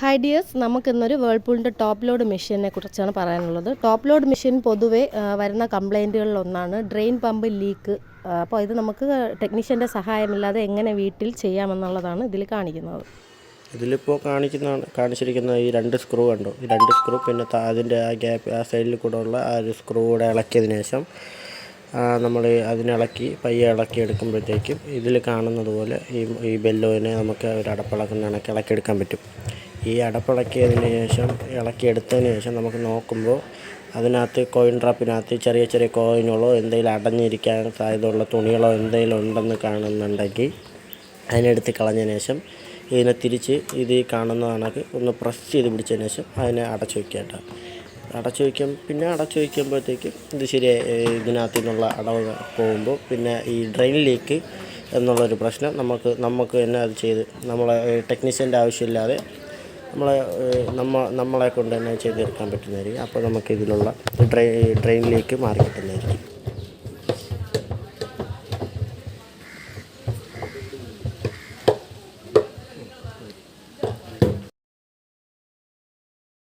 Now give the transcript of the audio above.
Hi dears നമുക്കിന്നൊരു വേൾപൂളിന്റെ top load മെഷീനെ കുറിച്ചാണ് പറയാനുള്ളത്. ടോപ്പ് ലോഡ് മെഷീൻ പൊതുവേ വരുന്ന വരുന്ന കംപ്ലൈന്റുകളിലൊന്നാണ് ഡ്രെയിൻ പമ്പ് ലീക്ക് അപ്പോൾ ഇത് നമുക്ക് ടെക്നീഷ്യന്റെ സഹായമില്ലാതെ എങ്ങനെ വീട്ടിൽ ചെയ്യാമെന്നുള്ളതാണ് ഇതിൽ കാണിക്കുന്നത്. ഇതിലിപ്പോൾ കാണിക്കുന്ന കാണിച്ചിരിക്കുന്ന ഈ രണ്ട് സ്ക്രൂ കണ്ടോ? ഈ രണ്ട് സ്ക്രൂ പിന്നെ അതിന്റെ ആ ഗ്യാപ്പ് ആ സൈഡിൽ കൂടെ ഉള്ള ആ ഒരു സ്ക്രൂ കൂടെ ഇളക്കിയതിന് ശേഷം നമ്മൾ അതിനിളക്കി പയ്യെ ഇളക്കി എടുക്കുമ്പോഴത്തേക്കും ഇതിൽ കാണുന്നത് പോലെ ഈ ഈ ബെല്ലോയിനെ നമുക്ക് ഒരു അടപ്പിളക്കുന്ന ഇളക്കി ഇളക്കിയെടുക്കാൻ പറ്റും. ഈ അടപ്പിളക്കിയതിന് ശേഷം ഇളക്കിയെടുത്തതിന് ശേഷം നമുക്ക് നോക്കുമ്പോൾ അതിനകത്ത് കോയിൻ ട്രാപ്പിനകത്ത് ചെറിയ ചെറിയ കോയിനുകളോ എന്തെങ്കിലും അടഞ്ഞിരിക്കാൻ സാധ്യതയുള്ള തുണികളോ എന്തെങ്കിലും ഉണ്ടെന്ന് കാണുന്നുണ്ടെങ്കിൽ അതിനെടുത്ത് കളഞ്ഞതിന് ശേഷം ഇതിനെ തിരിച്ച് ഇത് കാണുന്ന കണക്ക് ഒന്ന് പ്രസ് ചെയ്ത് പിടിച്ചതിന് ശേഷം അതിനെ അടച്ചു വയ്ക്കേണ്ട അടച്ചു വയ്ക്കും പിന്നെ അടച്ചു വയ്ക്കുമ്പോഴത്തേക്കും ഇത് ശരി ഇതിനകത്ത് നിന്നുള്ള അടവ് പോകുമ്പോൾ പിന്നെ ഈ ഡ്രെയിൻ ലീക്ക് എന്നുള്ളൊരു പ്രശ്നം നമുക്ക് നമുക്ക് തന്നെ അത് ചെയ്ത് നമ്മളെ ടെക്നീഷ്യന്റെ ആവശ്യമില്ലാതെ നമ്മളെ നമ്മ നമ്മളെ കൊണ്ട് തന്നെ ചെയ്ത് തീർക്കാൻ പറ്റുന്നതായിരിക്കും. അപ്പോൾ നമുക്ക് ഇതിലുള്ള ഡ്രെയിൻ മാറി കിട്ടുന്നതായിരിക്കും.